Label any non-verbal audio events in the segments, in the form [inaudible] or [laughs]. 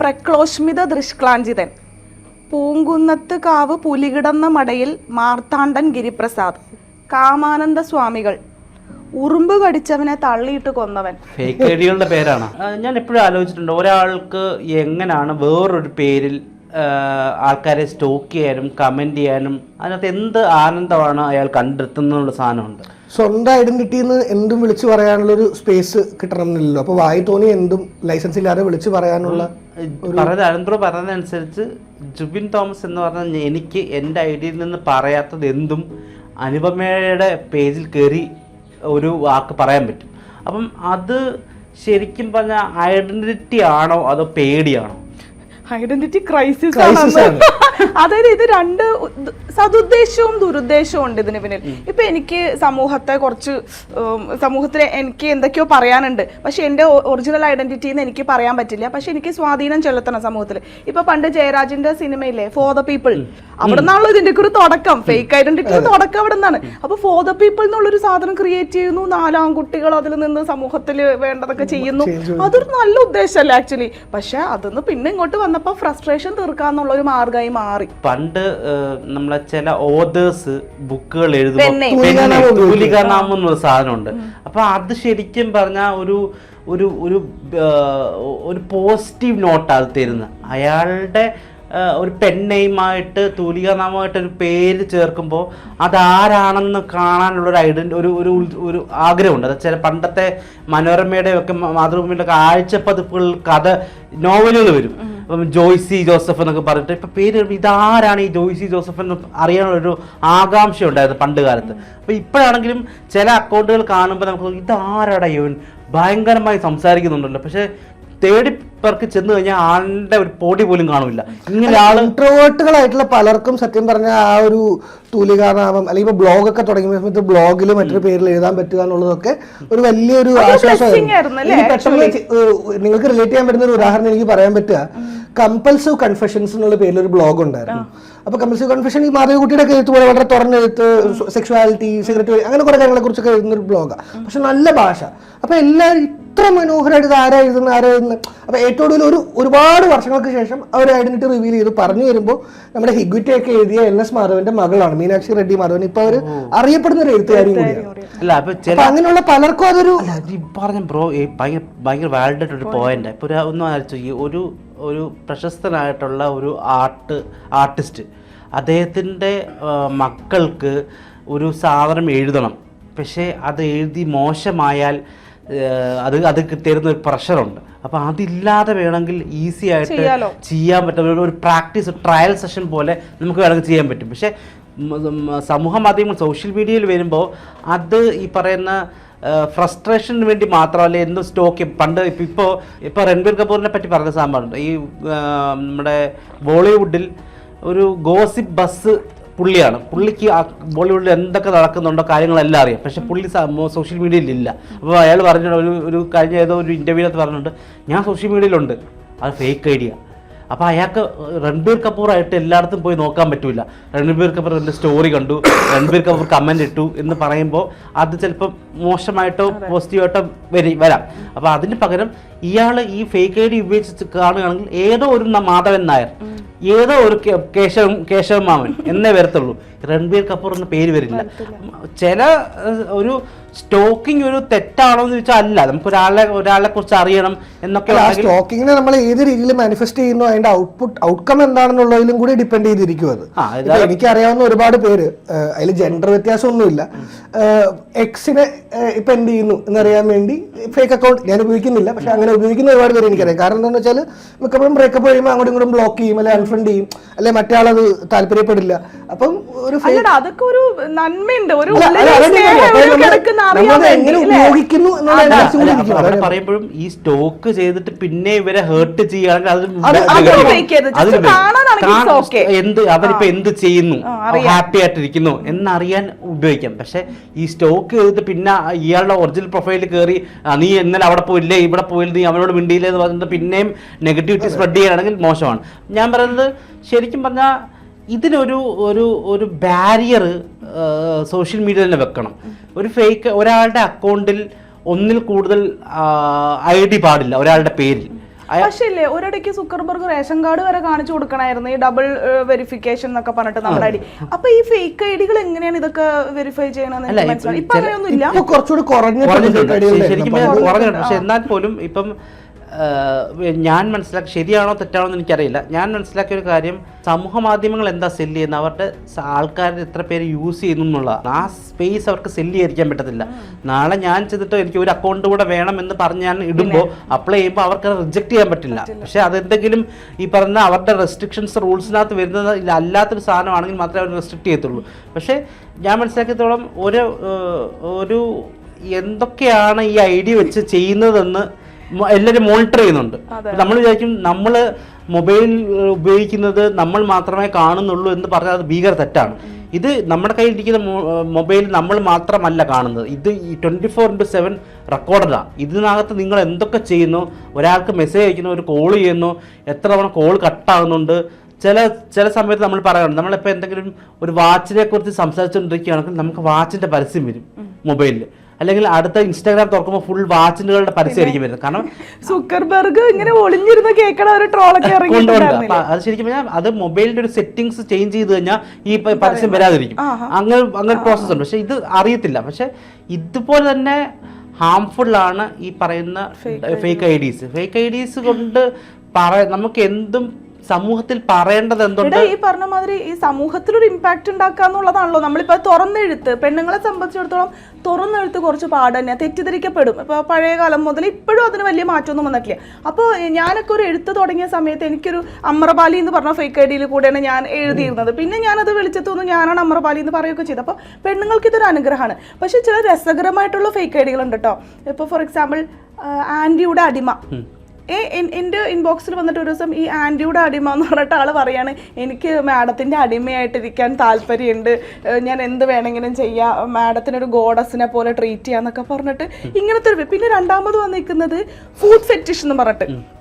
പ്രക്ലോഷ്മിത ദൃഷ്ക്ലാഞ്ചിതൻ. പൂങ്കുന്നത്ത് കാവ് പുലികിടന്ന മടയിൽ മാർത്താണ്ഡൻ ഗിരിപ്രസാദ്. കാമാനന്ദ സ്വാമികൾ. ഉറുമ്പ് കടിച്ചവനെ തള്ളിയിട്ട് കൊന്നവൻ. ഫേക്ക് ഐഡികളുടെ പേരാണ്? ഞാൻ എപ്പോഴും ആലോചിച്ചിട്ടുണ്ട്. ഒരാൾക്ക് എങ്ങനെയാണ് വേറൊരു പേരിൽ ആൾക്കാരെ സ്റ്റോക്ക് ചെയ്യാനും കമന്റ് ചെയ്യാനും അതിനകത്ത് എന്ത് ആനന്ദമാണ് അയാൾ കണ്ടെത്തുന്നുള്ള സാധനമുണ്ട്? സ്വന്തം ഐഡന്റിറ്റിന്ന് എന്തും വിളിച്ചു പറയാനുള്ള ഒരു സ്പേസ് കിട്ടണമെന്നില്ലല്ലോ. അപ്പോൾ വായി തോന്നി എന്തും ലൈസൻസ് ഇല്ലാതെ വിളിച്ചു പറയാനുള്ള പറഞ്ഞത് അനന്തോ പറഞ്ഞതനുസരിച്ച് ജുബിൻ തോമസ് എന്ന് പറഞ്ഞാൽ എനിക്ക് എന്റെ ഐഡിയയിൽ നിന്ന് പറയാത്തത് എന്തും അനുപമയുടെ പേജിൽ കയറി ഒരു വാക്ക് പറയാൻ പറ്റും. അപ്പം അത് ശരിക്കും പറഞ്ഞാൽ ഐഡന്റിറ്റി ആണോ അതോ പേടിയാണോ? ഐഡന്റിറ്റി ക്രൈസിസ് ആണ്. [laughs] അതായത് ഇത് രണ്ട് സതുദ്ദേശവും ദുരുദ്ദേശവും ഉണ്ട് ഇതിന് പിന്നിൽ. ഇപ്പൊ എനിക്ക് സമൂഹത്തെ കുറച്ച് സമൂഹത്തിൽ എനിക്ക് എന്തൊക്കെയോ പറയാനുണ്ട്. പക്ഷെ എന്റെ ഒറിജിനൽ ഐഡന്റിറ്റി എന്ന് എനിക്ക് പറയാൻ പറ്റില്ല. പക്ഷെ എനിക്ക് സ്വാധീനം ചെലുത്തണം സമൂഹത്തിൽ ഇപ്പൊ പണ്ട് ജയരാജിന്റെ സിനിമയിലെ ഫോർ ദ പീപ്പിൾ അവിടെ നിന്നാണല്ലോ ഇതിന്റെ ഒരു തുടക്കം. ഫേക്ക് ഐഡന്റിറ്റി തുടക്കം അവിടെ നിന്നാണ് അപ്പൊ ഫോർ ദ പീപ്പിൾ എന്നുള്ളൊരു സാധനം ക്രിയേറ്റ് ചെയ്യുന്നു. നാലാം കുട്ടികൾ അതിൽ നിന്ന് സമൂഹത്തിൽ വേണ്ടതൊക്കെ ചെയ്യുന്നു. അതൊരു നല്ല ഉദ്ദേശമല്ല ആക്ച്വലി പക്ഷെ അതൊന്ന് പിന്നെ ഇങ്ങോട്ട് വന്നപ്പോ ഫ്രസ്ട്രേഷൻ തീർക്കാന്നുള്ള ഒരു മാർഗമായി മാറി. പണ്ട് നമ്മളെ ചില ഓതേഴ്സ് ബുക്കുകൾ എഴുതുമ്പോൾ. തൂലികാനാമം എന്നൊരു സാധനമുണ്ട്. അപ്പൊ അത് ശരിക്കും പറഞ്ഞാൽ ഒരു ഒരു ഒരു ഒരു പോസിറ്റീവ് നോട്ട് അത് തരുന്ന അയാളുടെ ഒരു പെൻ ഒരു തൂലിക തൂലികാനാമമായിട്ട് ഒരു പേര് ചേർക്കുമ്പോൾ അതാരാണെന്ന് കാണാനുള്ള ഒരു ഐഡന്റി ഒരു ഒരു ഒരു ആഗ്രഹമുണ്ട്. അത് ചില പണ്ടത്തെ മനോരമയുടെ ഒക്കെ മാതൃഭൂമിയുടെ ഒക്കെ ആഴ്ചപ്പതിപ്പുകളിൽ കഥ നോവലുകൾ വരും. അപ്പം ജോയ്സി ജോസഫ് എന്നൊക്കെ പറഞ്ഞിട്ട് ഇപ്പം പേര് ഇതാരാണ് ഈ ജോയ്സി ജോസഫ് എന്ന് അറിയാനുള്ളൊരു ആകാംക്ഷ ഉണ്ടായിരുന്നു പണ്ട് കാലത്ത്. അപ്പോൾ ഇപ്പോഴാണെങ്കിലും ചില അക്കൗണ്ടുകൾ കാണുമ്പോൾ നമുക്ക് ഇതാരാടാ ഇവൻ? ഭയങ്കരമായി സംസാരിക്കുന്നുണ്ടല്ലോ. പക്ഷേ തേടി പേർക്ക് ചെന്ന് കഴിഞ്ഞാൽ ആളുടെ ഒരു പൊടി പോലും കാണില്ല ഇങ്ങനെ ആൾ ഇൻട്രോവേർട്ടുകളായിട്ടുള്ള പലർക്കും സത്യം പറഞ്ഞ ആ ഒരു തൂലികാനാമം അല്ലെങ്കിൽ ഇപ്പൊ ബ്ലോഗൊക്കെ തുടങ്ങിയ സമയത്ത് ബ്ലോഗിൽ മറ്റൊരു പേരിൽ എഴുതാൻ പറ്റുക എന്നുള്ളതൊക്കെ ഒരു വലിയൊരു ആശ്വാസമായിരുന്നു. പെട്ടെന്ന് നിങ്ങൾക്ക് റിലേറ്റ് ചെയ്യാൻ പറ്റുന്ന ഒരു ഉദാഹരണം എനിക്ക് പറയാൻ പറ്റുക. കമ്പൽസീവ് കൺഫെഷൻസ് എന്നുള്ള പേരിൽ ഒരു ബ്ലോഗ് ഉണ്ടായിരുന്നു അപ്പൊ കമ്പൽസീവ് കൺഫെഷൻ ഈ മാധവകുട്ടിയുടെ ഒക്കെ എഴുത്ത് പോലെ വളരെ തുറന്നെഴുത്ത് സെക്ഷുവാലിറ്റി സിഗരറ്റ് അങ്ങനെ കുറെ കാര്യങ്ങളെ കുറിച്ചൊക്കെ എഴുതുന്ന ഒരു ബ്ലോഗാണ് പക്ഷെ നല്ല ഭാഷ. അപ്പൊ എല്ലാവരും ഇത്ര മനോഹരമായിട്ട് ഇത് ആരാ എഴുതുന്നത് ആരാ എഴുതുന്നത് അപ്പൊ ഏറ്റവും കൂടുതൽ ഒരു ഒരുപാട് വർഷങ്ങൾക്ക് ശേഷം അവർ ഐഡന്റിറ്റി റിവീൽ ചെയ്ത് പറഞ്ഞു വരുമ്പോൾ നമ്മുടെ ഹിഗ്വിറ്റി ഒക്കെ എഴുതിയ എൻ എസ് മാധവന്റെ മകളാണ് മീനാക്ഷി റെഡ്ഡി മാധവൻ. ഇപ്പൊ അവർ അറിയപ്പെടുന്ന ഒരു എഴുത്തുകാരി കൂടിയാണ്. അല്ല അപ്പൊ ചില അപ്പൊ അങ്ങനെയുള്ള പലർക്കും അതൊരു അല്ല ഈ പറഞ്ഞ ബ്രോ ഈ ഭയങ്കര ഭയങ്കര ഒരു പോയിന്റ് ഇപ്പൊ ഒരു ഒന്നും ആലോചിച്ചു ഈ ഒരു ഒരു പ്രശസ്തനായിട്ടുള്ള ഒരു ആർട്ട് ആർട്ടിസ്റ്റ് അദ്ദേഹത്തിന്റെ മക്കൾക്ക് ഒരു സാധനം എഴുതണം. പക്ഷേ അത് എഴുതി മോശമായാൽ അത് അത് തരുന്ന ഒരു പ്രഷറുണ്ട്. അപ്പോൾ അതില്ലാതെ വേണമെങ്കിൽ ഈസി ആയിട്ട്. ചെയ്യാൻ പറ്റുന്ന ഒരു- പ്രാക്ടീസ് ട്രയൽ സെഷൻ പോലെ നമുക്ക് വേണമെങ്കിൽ ചെയ്യാൻ പറ്റും. പക്ഷേ സമൂഹ മാധ്യമങ്ങൾ സോഷ്യൽ മീഡിയയിൽ വരുമ്പോൾ അത് ഈ പറയുന്ന ഫ്രസ്ട്രേഷന് വേണ്ടി മാത്രമല്ല എന്തും സ്റ്റോക്ക് പണ്ട് ഇപ്പം ഇപ്പോൾ ഇപ്പോൾ രൺബീർ കപൂറിനെ പറ്റി പറഞ്ഞ സാമ്പാറുണ്ട്. ഈ നമ്മുടെ ബോളിവുഡിൽ ഒരു ഗോസിപ്പ് ബസ് പുള്ളിയാണ്. പുള്ളിക്ക് ആ ബോളിവുഡിൽ എന്തൊക്കെ നടക്കുന്നുണ്ടോ കാര്യങ്ങളെല്ലാം അറിയാം. പക്ഷേ പുള്ളി സോഷ്യൽ മീഡിയയിലില്ല. അപ്പോൾ അയാൾ പറഞ്ഞിട്ടുണ്ട് ഒരു ഒരു കഴിഞ്ഞ ഏതോ ഒരു ഇന്റർവ്യൂവിനകത്ത് പറഞ്ഞിട്ടുണ്ട് ഞാൻ സോഷ്യൽ മീഡിയയിലുണ്ട്. അത് ഫേക്ക് ഐഡിയ അപ്പോൾ അയാൾക്ക് രൺബീർ കപൂറായിട്ട് എല്ലായിടത്തും പോയി നോക്കാൻ പറ്റില്ല രൺബീർ കപൂർ എന്റെ സ്റ്റോറി കണ്ടു. രൺബീർ കപൂർ കമന്റ് ഇട്ടു എന്ന് പറയുമ്പോൾ അത് ചിലപ്പോൾ മോശമായിട്ടോ പോസിറ്റീവായിട്ടോ വരി വരാം. അപ്പോൾ അതിന് പകരം ഇയാൾ ഈ ഫേക്ക് ഐ ഡി ഉപയോഗിച്ച് കാണുകയാണെങ്കിൽ ഏതോ ഒരു മാധവൻ നായർ ഏതോ ഒരു കേശവം കേശവ മാമൻ എന്നേ വരത്തുള്ളൂ. രൺബീർ കപൂർ എന്ന പേര് വരില്ല. ചില ഒരു സ്റ്റോക്കിംഗ് ഒരു തെറ്റാണോ എന്ന് ചോദിച്ചാൽ അല്ല. നമുക്ക് ഒരാളെ ഒരാളെ കുറിച്ച് അറിയണം എന്നൊക്കെ സ്റ്റോക്കിങ്ങിനെ നമ്മൾ ഏത് രീതിയിൽ മാനിഫെസ്റ്റ് ചെയ്യുന്നു അതിന്റെ ഔട്ട്പുട്ട് ഔട്ട്കം എന്താണെന്നുള്ളതിലും കൂടി ഡിപ്പെൻഡ് ചെയ്തിരിക്കും അത്. എനിക്ക് അറിയാവുന്ന എനിക്കറിയാവുന്ന ഒരുപാട് പേര് അതിൽ ജെൻഡർ വ്യത്യാസമൊന്നുമില്ല. എക്സിനെ ഇപ്പൊ എന്ത് ചെയ്യുന്നു എന്നറിയാൻ വേണ്ടി ഫേക്ക് അക്കൗണ്ട് ഞാൻ ഉപയോഗിക്കുന്നില്ല പക്ഷെ അങ്ങനെ ഉപയോഗിക്കുന്ന ഒരുപാട് പേര് എനിക്കറിയാം. കാരണം എന്താണെന്ന് വെച്ചാൽ മിക്കപ്പോഴും ബ്രേക്കപ്പ് കഴിയുമ്പോൾ അങ്ങോട്ടും ഇങ്ങോട്ടും ബ്ലോക്ക് ചെയ്യും അല്ലെങ്കിൽ അൺഫ്രണ്ട് ചെയ്യും അല്ലെങ്കിൽ മറ്റേ ആളത് താല്പര്യപ്പെടില്ല. അപ്പം ഒരു അതൊക്കെ ഒരു നന്മയുണ്ട്. ഒരു പറയുമ്പോഴും ഈ സ്റ്റോക്ക് ചെയ്തിട്ട് പിന്നെ ഇവരെ ഹേർട്ട് ചെയ്യുകയാണെങ്കിൽ. എന്ത് അവരിപ്പോ എന്ത് ചെയ്യുന്നു. ഹാപ്പി ആയിട്ടിരിക്കുന്നു എന്നറിയാൻ ഉപയോഗിക്കാം. പക്ഷെ ഈ സ്റ്റോക്ക് ചെയ്തിട്ട് പിന്നെ ഇയാളുടെ ഒറിജിനൽ പ്രൊഫൈലിൽ കയറി നീ ഇന്നലെ അവിടെ പോയില്ലേ? ഇവിടെ പോയില്ല? നീ അവനോട് മിണ്ടിയില്ലേ? എന്ന് പറഞ്ഞിട്ട് പിന്നെയും നെഗറ്റിവിറ്റി സ്പ്രെഡ് ചെയ്യുകയാണെങ്കിൽ മോശമാണ്. ഞാൻ പറയുന്നത് ശരിക്കും പറഞ്ഞാൽ ഇതിനൊരു ഒരു ഒരു ബാരിയർ സോഷ്യൽ മീഡിയ തന്നെ വെക്കണം. ഒരു ഫേക്ക് ഒരാളുടെ അക്കൗണ്ടിൽ ഒന്നിൽ കൂടുതൽ ഐ ഡി പാടില്ല ഒരാളുടെ പേരിൽ. പക്ഷേ ഇല്ലേ ഒരിടയ്ക്ക് സുക്കർബർഗ് റേഷൻ കാർഡ് വരെ കാണിച്ചു കൊടുക്കണമായിരുന്നു ഈ ഡബിൾ വെരിഫിക്കേഷൻ എന്നൊക്കെ പറഞ്ഞിട്ട് നമ്മുടെ ഐ ഡി അപ്പൊ ഈ ഫേക്ക് ഐ ഡികൾ എങ്ങനെയാണ് ഇതൊക്കെ വെരിഫൈ ചെയ്യണമെന്ന് ഇപ്പ- മനസ്സിലായി. കുറച്ചുകൂടി. ശരിക്കും കുറഞ്ഞിട്ടുണ്ട്. പക്ഷെ എന്നാൽ പോലും ഇപ്പം ഞാൻ മനസ്സിലാക്കി ശരിയാണോ തെറ്റാണോ എന്ന് എനിക്കറിയില്ല. ഞാൻ മനസ്സിലാക്കിയ ഒരു കാര്യം സമൂഹ മാധ്യമങ്ങൾ എന്താ സെല്ല് ചെയ്യുന്നത് അവരുടെ ആൾക്കാർ എത്ര പേര് യൂസ് ചെയ്യുന്നു എന്നുള്ള. ആ സ്പേസ് അവർക്ക് സെല്ല് ചെയ്യാതിരിക്കാൻ പറ്റത്തില്ല. നാളെ ഞാൻ ചെയ്തിട്ട് എനിക്ക് ഒരു അക്കൗണ്ട് കൂടെ വേണം എന്ന് പറഞ്ഞ് ഞാൻ ഇടുമ്പോൾ അപ്ലൈ ചെയ്യുമ്പോൾ അവർക്ക് റിജക്റ്റ് ചെയ്യാൻ പറ്റില്ല. പക്ഷേ അതെന്തെങ്കിലും ഈ പറഞ്ഞ അവരുടെ റെസ്ട്രിക്ഷൻസ് റൂൾസിനകത്ത് വരുന്നത് അല്ലാത്തൊരു സാധനമാണെങ്കിൽ മാത്രമേ അവർ റെസ്ട്രിക്ട് ചെയ്യത്തുള്ളൂ. പക്ഷേ ഞാൻ മനസ്സിലാക്കിയത്തോളം ഒരു ഒരു എന്തൊക്കെയാണ് ഈ ഐഡിയ വെച്ച് ചെയ്യുന്നതെന്ന് എല്ലാവരും മോണിറ്റർ ചെയ്യുന്നുണ്ട്. നമ്മൾ വിചാരിക്കും നമ്മൾ മൊബൈൽ ഉപയോഗിക്കുന്നത് നമ്മൾ മാത്രമേ കാണുന്നുള്ളൂ എന്ന് പറഞ്ഞാൽ അത് ഭീകര തെറ്റാണ്. ഇത് നമ്മുടെ കയ്യിൽ ഇരിക്കുന്ന മൊബൈൽ നമ്മൾ മാത്രമല്ല കാണുന്നത്. ഇത് ഈ ട്വന്റി ഫോർ ഇന്റു സെവൻ റെക്കോർഡഡാണ് ഇതിനകത്ത് നിങ്ങൾ എന്തൊക്കെ ചെയ്യുന്നു? ഒരാൾക്ക് മെസ്സേജ് അയക്കുന്നു ഒരു കോൾ ചെയ്യുന്നു എത്ര തവണ കോൾ കട്ടാകുന്നുണ്ട് ചില ചില സമയത്ത് നമ്മൾ പറയാറുണ്ട് നമ്മളിപ്പോൾ എന്തെങ്കിലും ഒരു വാച്ചിനെ കുറിച്ച് സംസാരിച്ചുകൊണ്ടിരിക്കുകയാണെങ്കിൽ നമുക്ക് വാച്ചിന്റെ പരസ്യം വരും മൊബൈലിൽ അല്ലെങ്കിൽ അടുത്ത ഇൻസ്റ്റാഗ്രാം തുറക്കുമ്പോൾ ഫുൾ വാച്ചിലുകളുടെ പരസ്യമായിരിക്കും വരുന്നത്. കാരണം സുക്കർബർഗ് ഇങ്ങനെ ഒളിഞ്ഞിരുന്ന് കേൾക്കണ ഒരു ട്രോളൊക്കെ [laughs] കൊണ്ടുണ്ട് അത് ശരിക്കും പറഞ്ഞാൽ അത് മൊബൈലിന്റെ ഒരു സെറ്റിംഗ്സ് ചേഞ്ച് ചെയ്ത് കഴിഞ്ഞാൽ ഈ പരസ്യം വരാതിരിക്കും. അങ്ങനെ അങ്ങനെ പ്രോസസ് ഉണ്ട്. പക്ഷെ ഇത് അറിയത്തില്ല. പക്ഷെ ഇതുപോലെ തന്നെ ഹാംഫുൾ ആണ് ഈ പറയുന്ന fake I Ds fake I Ds കൊണ്ട് പറ നമുക്ക് എന്തും സമൂഹത്തിൽ പറയേണ്ടത് എന്തുണ്ട്? ഈ പറഞ്ഞ മാതിരി ഈ സമൂഹത്തിൽ ഒരു ഇമ്പാക്ട് ഉണ്ടാക്കുക എന്നുള്ളതാണല്ലോ. നമ്മളിപ്പോ തുറന്നെഴുത്ത് പെണ്ണുങ്ങളെ സംബന്ധിച്ചിടത്തോളം തുറന്നെഴുത്ത് കുറച്ച് പാട് തന്നെയാണ് തെറ്റിദ്ധരിക്കപ്പെടും. ഇപ്പൊ പഴയ കാലം മുതൽ ഇപ്പോഴും അതിന് വലിയ മാറ്റമൊന്നും വന്നിട്ടില്ല. അപ്പോൾ ഞാനൊക്കെ ഒരു എഴുത്ത് തുടങ്ങിയ സമയത്ത് എനിക്കൊരു അമ്രപാലി എന്ന് പറഞ്ഞ ഫേക്ക് ഐ ഡിയിൽ കൂടെയാണ് ഞാൻ എഴുതിയിരുന്നത്. പിന്നെ ഞാനത് വിളിച്ചെത്തുന്നു ഞാനാണ് അമ്രപാലി എന്ന് പറയുകയൊക്കെ ചെയ്തത് അപ്പോൾ പെണ്ണുങ്ങൾക്ക് ഇതൊരു അനുഗ്രഹമാണ്. പക്ഷെ ചില രസകരമായിട്ടുള്ള ഫേക്ക് ഐ ഡികളുണ്ട് കേട്ടോ ഇപ്പോൾ ഫോർ എക്സാമ്പിൾ ആന്റിയുടെ അടിമ. ഏ എൻ- എന്റെ ഇൻബോക്സിൽ വന്നിട്ട് ഒരു ദിവസം ഈ ആന്റിയുടെ അടിമ എന്ന് പറഞ്ഞിട്ട് ആൾ പറയാണ് എനിക്ക് മാഡത്തിന്റെ അടിമയായിട്ടിരിക്കാൻ താല്പര്യമുണ്ട്. ഞാൻ എന്ത് വേണമെങ്കിലും ചെയ്യാം. മാഡത്തിനൊരു ഗോഡസിനെ പോലെ ട്രീറ്റ് ചെയ്യാന്നൊക്കെ പറഞ്ഞിട്ട് ഇങ്ങനത്തെ ഒരു പിന്നെ രണ്ടാമത് വന്നിരിക്കുന്നത് ഫുഡ് ഫെറ്റിഷ് എന്ന് പറഞ്ഞിട്ട്.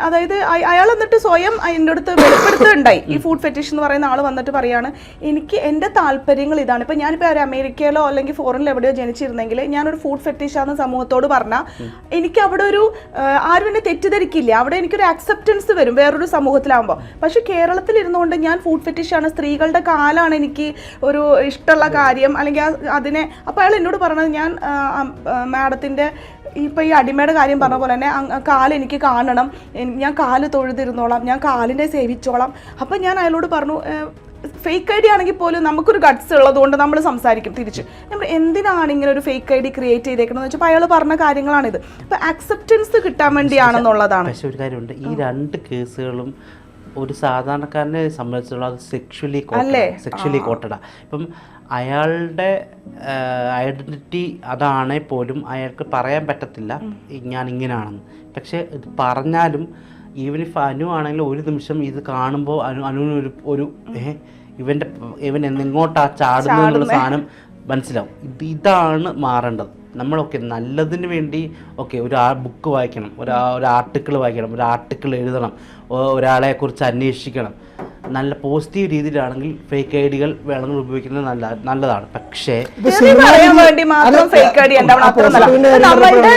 അതായത് അയ- അയാൾ എന്നിട്ട് സ്വയം എന്റെ അടുത്ത് വെളിപ്പെടുത്തുണ്ടായി ഈ ഫുഡ് ഫെറ്റിഷ് എന്ന് പറയുന്ന ആൾ വന്നിട്ട് പറയാണ് എനിക്ക് എന്റെ താല്പര്യങ്ങൾ ഇതാണ്. ഇപ്പം ഞാനിപ്പോൾ ഒരു അമേരിക്കയിലോ അല്ലെങ്കിൽ ഫോറിനിലോ എവിടെയോ ജനിച്ചിരുന്നെങ്കിൽ ഞാനൊരു ഫുഡ് ഫെറ്റിഷാന്ന് സമൂഹത്തോട് പറഞ്ഞാൽ എനിക്ക് അവിടെ ഒരു ആരും എന്നെ തെറ്റിദ്ധരിക്കില്ല. അവിടെ എനിക്കൊരു അക്സെപ്റ്റൻസ് വരും വേറൊരു സമൂഹത്തിലാകുമ്പോൾ പക്ഷേ കേരളത്തിൽ ഇരുന്നുകൊണ്ട് ഞാൻ ഫുഡ് ഫെറ്റിഷാണ് സ്ത്രീകളുടെ കാലാണ് എനിക്ക് ഒരു ഇഷ്ടമുള്ള കാര്യം. അല്ലെങ്കിൽ അതിനെ അപ്പോൾ അയാൾ എന്നോട് പറഞ്ഞത് ഞാൻ മാഡത്തിന്റെ ഇപ്പൊ ഈ അടിമയുടെ കാര്യം പറഞ്ഞ പോലെ തന്നെ കാൽ എനിക്ക് കാണണം. ഞാൻ കാൽ തൊഴുതിരുന്നോളാം ഞാൻ കാലിനെ സേവിച്ചോളാം. അപ്പം ഞാൻ അയാളോട് പറഞ്ഞു ഫേക്ക് ഐ ഡി ആണെങ്കിൽ പോലും നമുക്കൊരു ഗട്ട്സ് ഉള്ളതുകൊണ്ട് നമ്മൾ സംസാരിക്കും തിരിച്ച്. നമ്മൾ എന്തിനാണ് ഇങ്ങനെ ഒരു ഫേക്ക് ഐ ഡി ക്രിയേറ്റ് ചെയ്തേക്കണമെന്ന് വെച്ചപ്പോൾ അയാൾ പറഞ്ഞ കാര്യങ്ങളാണിത്. അപ്പോൾ അക്സെപ്റ്റൻസ് കിട്ടാൻ വേണ്ടിയാണെന്നുള്ളതാണ്. പക്ഷേ ഒരു കാര്യമുണ്ട്. ഈ രണ്ട് കേസുകളും ഒരു സാധാരണക്കാരനെ സംബന്ധിച്ചുള്ള സെക്ഷലി? സെക്ഷലി കോട്ടഡ ഇപ്പം അയാളുടെ ഐഡന്റിറ്റി അതാണേ പോലും അയാൾക്ക് പറയാൻ പറ്റത്തില്ല. ഞാൻ ഇങ്ങനെയാണെന്ന് പക്ഷേ ഇത് പറഞ്ഞാലും ഈവൻ ഇഫ് അനു ആണെങ്കിലും ഒരു നിമിഷം ഇത് കാണുമ്പോൾ അനു അനുവിന് ഒരു ഒരു ഇവന്റെ ഇവൻ ചാടുന്നത് എന്നുള്ള സാധനം മനസ്സിലാവും. ഇത് ഇതാണ് മാറേണ്ടത്. നമ്മളൊക്കെ നല്ലതിന് വേണ്ടി ഓക്കെ ഒരു ആ ബുക്ക് വായിക്കണം ഒരു ഒരു ആർട്ടിക്കിൾ വായിക്കണം ഒരു ആർട്ടിക്കിൾ എഴുതണം ഒരാളെ കുറിച്ച് അന്വേഷിക്കണം. നല്ല പോസിറ്റീവ് രീതിയിലാണെങ്കിൽ ഫേക്ക് ഐ ഡികൾ വേണമെങ്കിൽ ഉപയോഗിക്കുന്നത് നല്ല നല്ലതാണ്. പക്ഷേ പറയാൻ വേണ്ടി മാത്രം ഫേക്ക് ഐ ഡി നമ്മളുടെ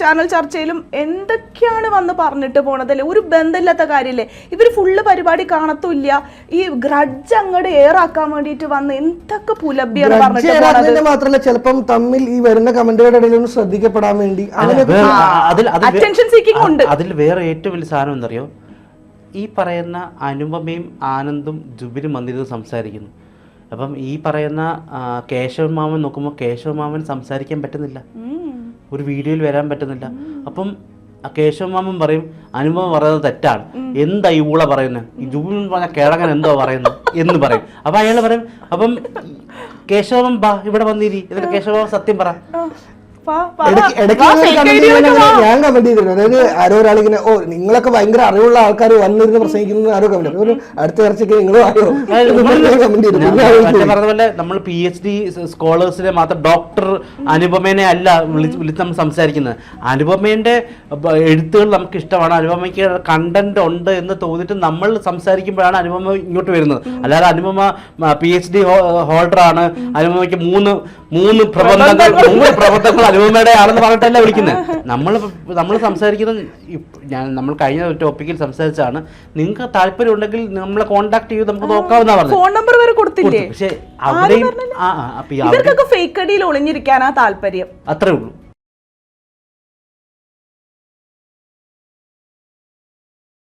ചാനൽ ചർച്ചയിലും എന്തൊക്കെയാണ് വന്ന് പറഞ്ഞിട്ട് പോണതല്ലേ ഒരു ബന്ധമില്ലാത്ത കാര്യമില്ലേ? ഇവർ ഫുള്ള് പരിപാടി കാണത്തുമില്ല. ഈ ഗ്രഡ്ജ് അങ്ങോട്ട് ഏറാക്കാൻ വേണ്ടിയിട്ട് വന്ന് എന്തൊക്കെ പുലബിയാണ് പറഞ്ഞിട്ട് മാത്രമല്ല ചിലപ്പം തമ്മിൽ ഈ വരുന്ന കമന്റുകളുടെ ഇടയിൽ ഒന്ന് ശ്രദ്ധിക്കപ്പെടാൻ വേണ്ടി അതിൽ അതിൽ വേ- Attention ഉണ്ട്. അതിൽ വേറെ ഏറ്റവും വലിയ സാധനം എന്തറിയോ ഈ പറയുന്ന അനുപമയും ആനന്ദും ജുബിനും വന്നിരുന്ന് സംസാരിക്കുന്നു. അപ്പം ഈ പറയുന്ന കേശവൻ മാമൻ നോക്കുമ്പോൾ കേശവൻ മാമൻ സംസാരിക്കാൻ പറ്റുന്നില്ല. ഒരു വീഡിയോയിൽ വരാൻ പറ്റുന്നില്ല. അപ്പം കേശവ കേശവൻ മാമൻ പറയും അനുപമ പറയുന്നത് തെറ്റാണ്. എന്താ ഈ ഊള പറയുന്നത് ഈ ജുബിൻ പറഞ്ഞ കിഴങ്ങൻ എന്തോ പറയുന്നത് എന്ന് പറയും. അപ്പം അയാൾ പറയും അപ്പം കേശവൻ ബാ ഇവിടെ വന്നിരി. എന്നിട്ട് കേശവ സത്യം പറ. ഞാൻ കമന്റ് ചെയ്തിരുന്നു. അതായത് ആരോ ഒരാളിങ്ങനെ ഓ നിങ്ങളൊക്കെ ഭയങ്കര അറിവുള്ള ആൾക്കാർ വന്നിരുന്ന് പ്രസംഗിക്കുന്നു ആരോ കമന്റ് ഒരു അടുത്ത ചർച്ചയ്ക്ക് നിങ്ങൾ ആയോ? കമന്റ് ചെയ്തു. പിന്നെ ആരോ പറഞ്ഞ നമ്മൾ പി എച്ച് ഡി സ്കോളേഴ്സിനെ മാത്രം ഡോക്ടർ അനുപമേനെ അല്ല വിളിച്ച് നമ്മൾ സംസാരിക്കുന്നത്. അനുപമേന്റെ എഴുത്തുകൾ നമുക്ക് ഇഷ്ടമാണ് അനുപമയ്ക്ക് കണ്ടന്റ് ഉണ്ട് എന്ന് തോന്നിട്ട് നമ്മൾ സംസാരിക്കുമ്പോഴാണ് അനുപമ ഇങ്ങോട്ട് വരുന്നത്. അല്ലാതെ Anupama P H D holder ആണ് അനുപമയ്ക്ക് മൂന്ന് മൂന്ന് പ്രബന്ധങ്ങൾ. മൂന്ന് പ്രബന്ധങ്ങൾ അനുപമയുടെ ആളെന്ന് പറഞ്ഞിട്ടല്ല വിളിക്കുന്നത്. നമ്മൾ നമ്മൾ സംസാരിക്കുന്നത് ഞാൻ നമ്മൾ കഴിഞ്ഞ ടോപ്പിക്കിൽ സംസാരിച്ചാണ് നിങ്ങൾക്ക് താല്പര്യം ഉണ്ടെങ്കിൽ നമ്മളെ കോൺടാക്ട് ചെയ്ത് നമുക്ക് നോക്കാവുന്ന പറഞ്ഞു ഫോൺ നമ്പർ വരെ കൊടുത്തില്ലേ? പക്ഷേ അവിടെയും ഫേക്ക് അടിയിൽ ഒളിഞ്ഞിരിക്കാനാ താല്പര്യം. അത്രേ ഉള്ളൂ.